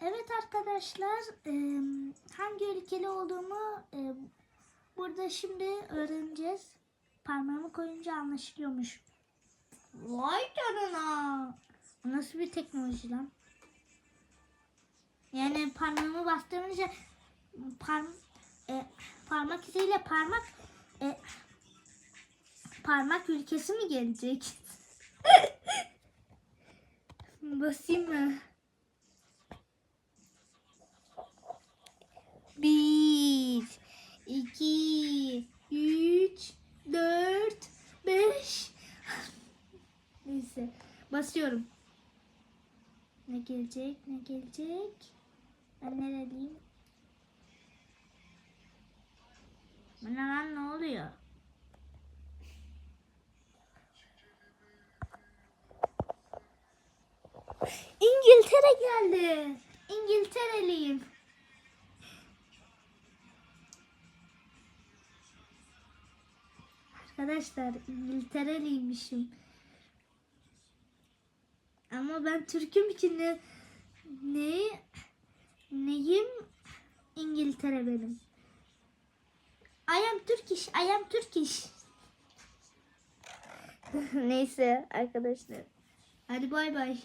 Evet arkadaşlar, hangi ülkeli olduğumu burada şimdi öğreneceğiz. Parmağımı koyunca anlaşılıyormuş. Vay canına. Nasıl bir teknoloji lan? Yani parmağımı bastırınca parm e, parmak iziyle parmak e, parmak ülkesi mi gelecek? Basayım mı? Basıyorum. Ne gelecek? Ne gelecek? Ben nereliyim? Bana lan ne oluyor? İngiltere geldi. İngiltereliyim. Arkadaşlar İngiltereliymişim. Ama ben Türk'üm için ne, ne neyim İngiltere benim. I am Turkish, I am Turkish. Neyse arkadaşlar. Hadi bay bay.